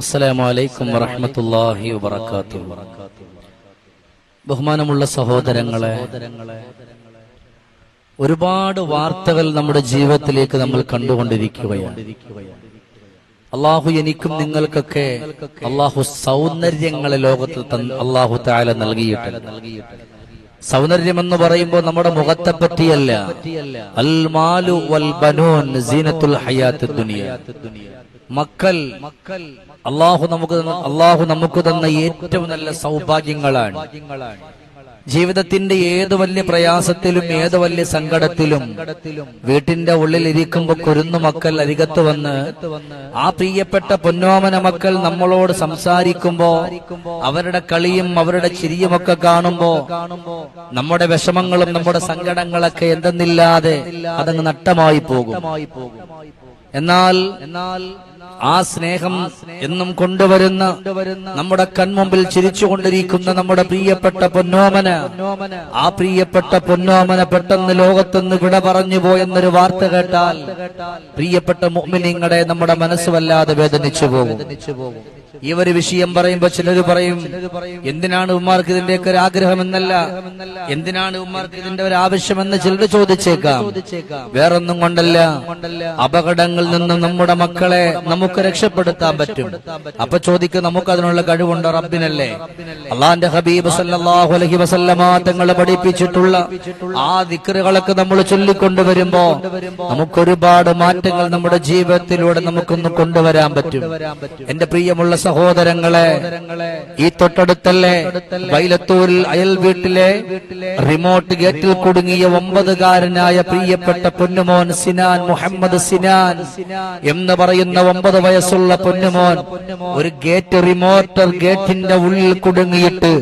അസ്സലാമു അലൈക്കും വറഹ്മത്തുള്ളാഹി വബറകാതുഹു. ബഹുമാനമുള്ള സഹോദരങ്ങളെ ഒരുപാട് വാർത്തകൾ നമ്മുടെ ജീവിതത്തിലേക്ക് നമ്മൾ കണ്ടുകൊണ്ടിരിക്കുകയാണ്. അള്ളാഹു എനിക്കും നിങ്ങൾക്കൊക്കെ അള്ളാഹു സൗന്ദര്യങ്ങളെ ലോകത്ത് അള്ളാഹു താല നൽകിയിട്ടുണ്ട്. സൗന്ദര്യം എന്ന് പറയുമ്പോൾ നമ്മുടെ മുഖത്തെ പറ്റിയല്ല. അൽ മാലു വൽ ബനൂൻ സീനത്തുൽ ദുനിയ. മക്കൾ മക്കൾ അള്ളാഹു നമുക്ക് അള്ളാഹു നമുക്ക് തന്ന ഏറ്റവും നല്ല സൗഭാഗ്യങ്ങളാണ്. ജീവിതത്തിന്റെ ഏത് വലിയ പ്രയാസത്തിലും ഏത് വലിയ സങ്കടത്തിലും വീട്ടിന്റെ ഉള്ളിൽ ഇരിക്കുമ്പോ കുരുന്നു മക്കൾ അരികത്ത് വന്ന് ആ പ്രിയപ്പെട്ട പൊന്നോമന മക്കൾ നമ്മളോട് സംസാരിക്കുമ്പോ അവരുടെ കളിയും അവരുടെ ചിരിയുമൊക്കെ കാണുമ്പോ നമ്മുടെ വിഷമങ്ങളും നമ്മുടെ സങ്കടങ്ങളൊക്കെ എന്തെന്നില്ലാതെ അതങ്ങ് നട്ടമായി പോകും. എന്നാൽ എന്നാൽ ആ സ്നേഹം എന്നും കൊണ്ടുവരുന്ന നമ്മുടെ കൺമുമ്പിൽ ചിരിച്ചുകൊണ്ടിരിക്കുന്ന നമ്മുടെ പ്രിയപ്പെട്ട പൊന്നോമന. ആ പ്രിയപ്പെട്ട പൊന്നോമന പെട്ടെന്ന് ലോകത്തുനിന്ന് വിട പറഞ്ഞു പോയെന്നൊരു വാർത്ത കേട്ടാൽ പ്രിയപ്പെട്ട മുമ്പിനിങ്ങളെ നമ്മുടെ മനസ്സ് വല്ലാതെ വേദനിച്ചു പോകും. ഈ ഒരു വിഷയം പറയുമ്പോ ചിലർ പറയും എന്തിനാണ് ഉമ്മാർക്ക് ഇതിന്റെയൊക്കെ ഒരു ആഗ്രഹം എന്നല്ല എന്തിനാണ് ഉമ്മാർക്ക് ഇതിന്റെ ഒരു ആവശ്യമെന്ന് ചിലർ ചോദിച്ചേക്കാം. വേറൊന്നും കൊണ്ടല്ല. അപകടങ്ങളിൽ നിന്നും നമ്മുടെ മക്കളെ നമുക്ക് രക്ഷപ്പെടുത്താൻ പറ്റും. അപ്പൊ ചോദിക്കും നമുക്ക് അതിനുള്ള കഴിവുണ്ട്? റബ്ബിനല്ലേ? അള്ളാന്റെ ഹബീബ് സല്ലല്ലാഹു അലൈഹി വസല്ലമ തങ്ങൾ പഠിപ്പിച്ചിട്ടുള്ള ആ ദിക്കറുകളൊക്കെ നമ്മൾ ചൊല്ലിക്കൊണ്ടുവരുമ്പോ നമുക്കൊരുപാട് മാറ്റങ്ങൾ നമ്മുടെ ജീവിതത്തിലൂടെ നമുക്കൊന്ന് കൊണ്ടുവരാൻ പറ്റും. എന്റെ പ്രിയമുള്ള സഹോദരങ്ങളെ ഈ തൊട്ടടുത്തല്ലേ വൈലത്തൂരിൽ അയൽ വീട്ടിലെ റിമോട്ട് ഗേറ്റിൽ കുടുങ്ങിയ ഒമ്പതുകാരനായ പ്രിയപ്പെട്ട പൊന്നുമോൻ സിനാൻ മുഹമ്മദ് സിനാൻ എന്ന് പറയുന്ന ഒമ്പത് വയസ്സുള്ള പൊന്നുമോൻ ഒരു ഗേറ്റ് റിമോട്ടർ ഗേറ്റിന്റെ ഉള്ളിൽ കുടുങ്ങിയിട്ട്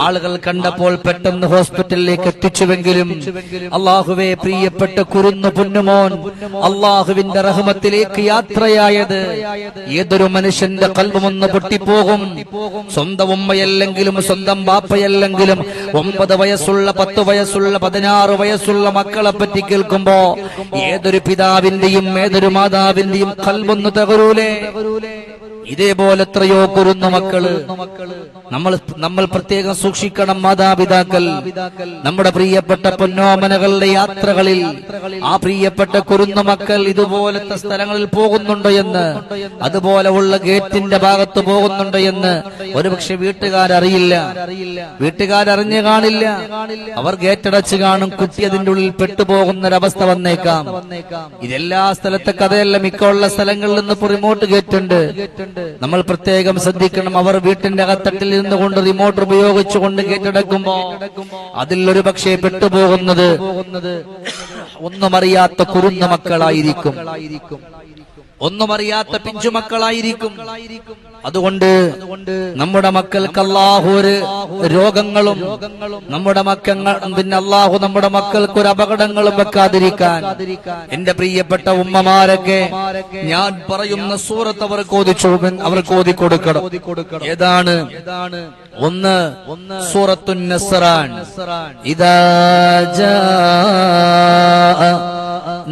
ആളുകൾ കണ്ടപ്പോൾ പെട്ടെന്ന് ഹോസ്പിറ്റലിലേക്ക് എത്തിച്ചുവെങ്കിലും അള്ളാഹുവെ പ്രിയപ്പെട്ട കുരുന്നു പൊന്നുമോൻ അള്ളാഹുവിന്റെ റഹ്മത്തിലേക്ക് യാത്രയായത് ഏതൊരു മനുഷ്യന്റെ കൽവമൊന്ന് പൊട്ടിപ്പോകും. സ്വന്തം ഉമ്മയല്ലെങ്കിലും സ്വന്തം ബാപ്പയല്ലെങ്കിലും ഒമ്പത് വയസ്സുള്ള പത്ത് വയസ്സുള്ള പതിനാറ് വയസ്സുള്ള മക്കളെ പറ്റി കേൾക്കുമ്പോ ഏതൊരു പിതാവിന്റെയും ഏതൊരു മാതാവിന്റെയും കൽവൊന്ന് തകരൂലേ? ഇതേപോലെ എത്രയോ കുരുന്നു മക്കൾ. നമ്മൾ നമ്മൾ പ്രത്യേകം സൂക്ഷിക്കണം മാതാപിതാക്കൾ. നമ്മുടെ പ്രിയപ്പെട്ട പൊന്നോമനകളുടെ യാത്രകളിൽ ആ പ്രിയപ്പെട്ട കുരുന്ന മക്കൾ ഇതുപോലത്തെ സ്ഥലങ്ങളിൽ പോകുന്നുണ്ടോ എന്ന് അതുപോലെ ഉള്ള ഗേറ്റിന്റെ ഭാഗത്ത് പോകുന്നുണ്ടോ എന്ന് ഒരുപക്ഷെ വീട്ടുകാരറിയില്ല. വീട്ടുകാരറിഞ്ഞു കാണില്ല. അവർ ഗേറ്റടച്ച് കാണും കുട്ടി അതിന്റെ ഉള്ളിൽ പെട്ടുപോകുന്നൊരവസ്ഥ വന്നേക്കാം. ഇതെല്ലാ സ്ഥലത്തെ കഥയല്ല മിക്കുള്ള സ്ഥലങ്ങളിൽ നിന്ന് റിമോട്ട് ഗേറ്റ് ഗേറ്റുണ്ട്. നമ്മൾ പ്രത്യേകം ശ്രദ്ധിക്കണം അവർ വീട്ടിന്റെ അകത്തട്ടിൽ നിന്നുകൊണ്ട് റിമോട്ട് ഉപയോഗിച്ചുകൊണ്ട് കേട്ടെടുക്കുമ്പോ അതിൽ ഒരു പക്ഷേ പെട്ടുപോകുന്നത് ഒന്നും അറിയാത്ത കുറുന്ന മക്കളായിരിക്കും. ഒന്നും അറിയാത്ത പിഞ്ചുമക്കളായിരിക്കും. അതുകൊണ്ട് നമ്മുടെ മക്കൾക്ക് അല്ലാഹു ഒരു രോഗങ്ങളും നമ്മുടെ മക്കൾ പിന്നെ അള്ളാഹു നമ്മുടെ മക്കൾക്ക് ഒരു അപകടങ്ങളും വെക്കാതിരിക്കാൻ. എന്റെ പ്രിയപ്പെട്ട ഉമ്മമാരൊക്കെ ഞാൻ പറയുന്ന സൂറത്ത് അവർ ഓദിച്ചു അവർ ഓതി കൊടുക്കണം. ഏതാണ്? ഒന്ന് സൂറത്തു നസറാൻ ഇതാ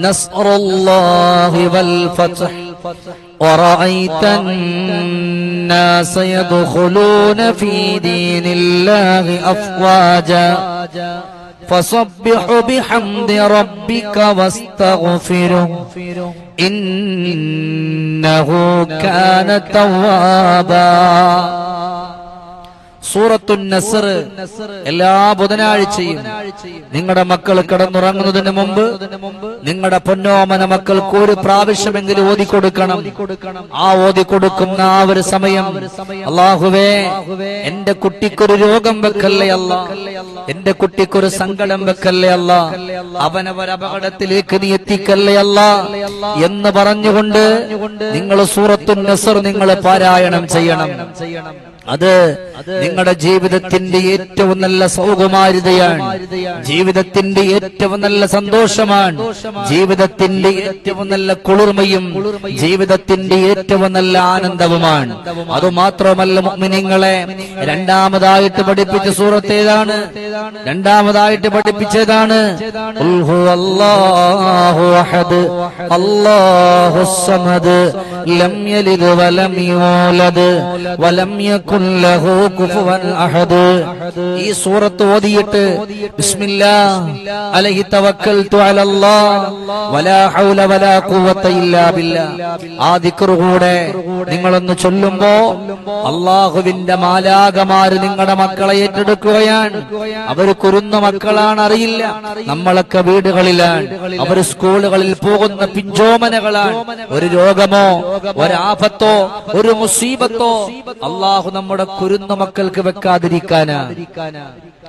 نصر الله والفتح. ورأيت الناس يدخلون في دين الله أفواجا. فصبح بحمد ربك واستغفره. إنه كان توابا. സൂറത്തു നസർ. എല്ലാ ബുധനാഴ്ചയും നിങ്ങളുടെ മക്കൾ കിടന്നുറങ്ങുന്നതിന് മുമ്പ് നിങ്ങളുടെ പൊന്നോമന മക്കൾക്ക് ഒരു പ്രാവശ്യമെങ്കിലും ഓതിക്കൊടുക്കണം ആ ഓതിക്കൊടുക്കുന്ന ആ ഒരു സമയം അള്ളാഹുവേ എന്റെ കുട്ടിക്കൊരു രോഗം വെക്കല്ലേ അല്ല? എന്റെ കുട്ടിക്കൊരു സങ്കടം വെക്കല്ലേ അല്ല? അവനവർ അപകടത്തിലേക്ക് നീ എത്തിക്കല്ലേ അല്ല? എന്ന് പറഞ്ഞുകൊണ്ട് നിങ്ങൾ സൂറത്തുൻ നസർ നിങ്ങൾ പാരായണം ചെയ്യണം. അത് നിങ്ങളുടെ ജീവിതത്തിന്റെ ഏറ്റവും നല്ല സൗകുമാരിതയാണ്. ജീവിതത്തിന്റെ ഏറ്റവും നല്ല സന്തോഷമാണ്. ജീവിതത്തിന്റെ ഏറ്റവും നല്ല കുളിർമയും ജീവിതത്തിന്റെ ഏറ്റവും നല്ല ആനന്ദവുമാണ്. അതുമാത്രമല്ല മുഅ്മിനീങ്ങളെ രണ്ടാമതായിട്ട് പഠിപ്പിച്ച സൂറത്തേതാണ് രണ്ടാമതായിട്ട് പഠിപ്പിച്ചതാണ്. അള്ളാഹു ലം യലിദ് വലം യൂലദ് വലം ഈ സൂറത്ത് ഓതിയിട്ട് ബിസ്മില്ലാ അലൈഹി തവക്കൽതു വലാ ഹൗല വലാ ഖുവത ഇല്ലാ ബില്ലാ. ആ കൂടെ നിങ്ങളൊന്ന് ചൊല്ലുമ്പോ അള്ളാഹുവിന്റെ മാലാകമാര് നിങ്ങളുടെ മക്കളെ ഏറ്റെടുക്കുകയാണ്. അവർ കുരുന്ന മക്കളാണ് അറിയില്ല. നമ്മളൊക്കെ വീടുകളിലാണ്. അവർ സ്കൂളുകളിൽ പോകുന്ന പിഞ്ചോമനകളാണ്. ഒരു രോഗമോ ഒരാപത്തോ ഒരു മുസീബത്തോ അള്ളാഹു നമ്മുടെ കുരുന്ന മക്കൾക്ക് വെക്കാതിരിക്കാനാ.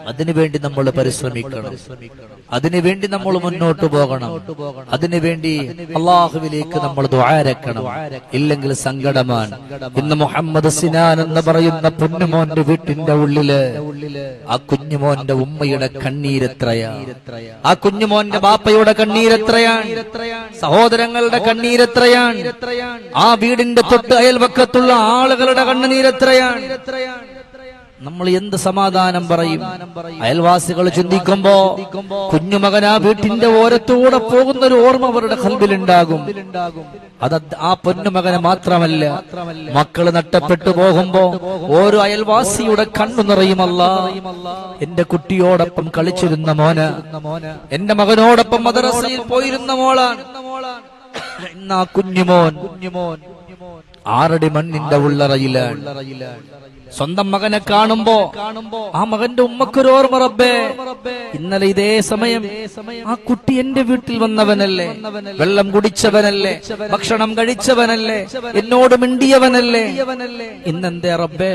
അതിനുവേണ്ടി നമ്മൾ പരിശ്രമിക്കണം. അതിനുവേണ്ടി നമ്മൾ മുന്നോട്ട് പോകണം. അതിനുവേണ്ടി അള്ളാഹുവിലേക്ക് നമ്മൾ ദ്വാരക്കണം ഇല്ലെങ്കിൽ സങ്കടമാണ്. ഇന്ന് മുഹമ്മദ് സിനാൻ എന്ന് പറയുന്ന പൊന്നുമോന്റെ വീട്ടിന്റെ ഉള്ളിൽ ആ കുഞ്ഞുമോന്റെ ഉമ്മയുടെ കണ്ണീരെത്രയാ ആ കുഞ്ഞുമോന്റെ ബാപ്പയുടെ കണ്ണീരെത്രയാണ് സഹോദരങ്ങളുടെ കണ്ണീരെത്രയാണ് ആ വീടിന്റെ തൊട്ട് അയൽവക്കത്തുള്ള ആളുകളുടെ കണ്ണുനീരെത്രയാണ് നമ്മൾ എന്ത് സമാധാനം പറയും? അയൽവാസികൾ ചിന്തിക്കുമ്പോ കുഞ്ഞുമകൻ ആ വീട്ടിന്റെ ഓരത്തൂടെ പോകുന്ന ഒരു ഓർമ്മ അവരുടെ കൽബിലുണ്ടാകും അത് ആ പൊന്നുമകനെ മാത്രമല്ല മക്കൾ നഷ്ടപ്പെട്ടു പോകുമ്പോ ഓരോ അയൽവാസിയുടെ കണ്ണു നിറയുമല്ല എന്റെ കുട്ടിയോടൊപ്പം കളിച്ചിരുന്ന മോന് എന്റെ മകനോടൊപ്പം മദ്രസയിൽ പോയിരുന്ന മോളാണ്. കുഞ്ഞുമോൻ കുഞ്ഞുമോൻ ആറടി മണ്ണിന്റെ ഉള്ളറയിലാണ് സ്വന്തം മകനെ കാണുമ്പോ ആ മകന്റെ ഉമ്മക്കൊരു ഓർമ്മ റബ്ബേ. ഇന്നലെ ഇതേ സമയം ആ കുട്ടി എന്റെ വീട്ടിൽ വന്നവനല്ലേ? വെള്ളം കുടിച്ചവനല്ലേ? ഭക്ഷണം കഴിച്ചവനല്ലേ? എന്നോട് മിണ്ടിയവനല്ലേ? ഇന്നെന്തേ റബ്ബേ?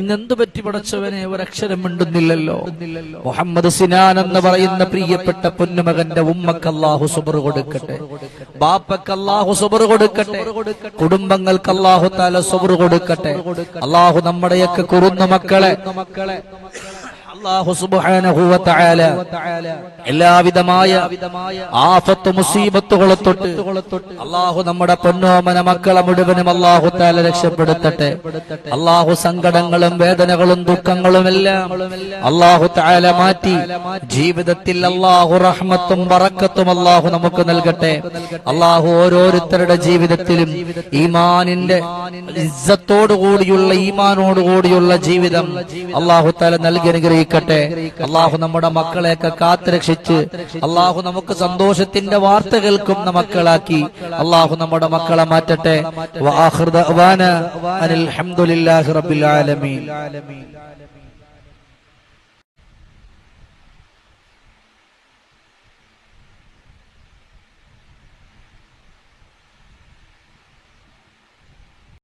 ഇന്നെന്തു പറ്റി പടച്ചവനെ? ഒരക്ഷരം മിണ്ടുന്നില്ലല്ലോ. മുഹമ്മദ് സിനാൻ എന്ന് പറയുന്ന പ്രിയപ്പെട്ട പൊന്നുമകന്റെ ഉമ്മക്ക് അള്ളാഹു സുബർ കൊടുക്കട്ടെ. ബാപ്പക്ക് അള്ളാഹു സുബർ കൊടുക്കട്ടെ. കുടുംബങ്ങൾക്ക് അല്ലാഹു താല സുബർ കൊടുക്കട്ടെ. അള്ളാഹു നമ്മുടെയൊക്കെ കുറുന്ന മക്കളെ. തആല എല്ലാവിധമായ ആഫത്ത് മുസീബത്തുകളെ തൊട്ട് അള്ളാഹു നമ്മുടെ പൊന്നോമന മക്കളെ മുഴുവനും അള്ളാഹു താല രക്ഷപ്പെടുത്തട്ടെ. അള്ളാഹു സങ്കടങ്ങളും വേദനകളും ദുഃഖങ്ങളും എല്ലാം അള്ളാഹു താല മാറ്റി. ജീവിതത്തിൽ അള്ളാഹു റഹ്മത്തും വറക്കത്തും അള്ളാഹു നമുക്ക് നൽകട്ടെ. അള്ളാഹു ഓരോരുത്തരുടെ ജീവിതത്തിലും ഈമാനിന്റെ ഇസ്സത്തോടു കൂടിയുള്ള ഈമാനോട് കൂടിയുള്ള ജീവിതം അള്ളാഹു താല നൽകി അനുഗ്രഹിക്കട്ടെ അള്ളാഹു നമ്മുടെ മക്കളെയൊക്കെ കാത്തുരക്ഷിച്ച് അള്ളാഹു നമുക്ക് സന്തോഷത്തിന്റെ വാർത്ത കേൾക്കുന്ന മക്കളാക്കി. അള്ളാഹു നമ്മുടെ മക്കളെ മാറ്റട്ടെ. അനിൽ ആലമീൻ.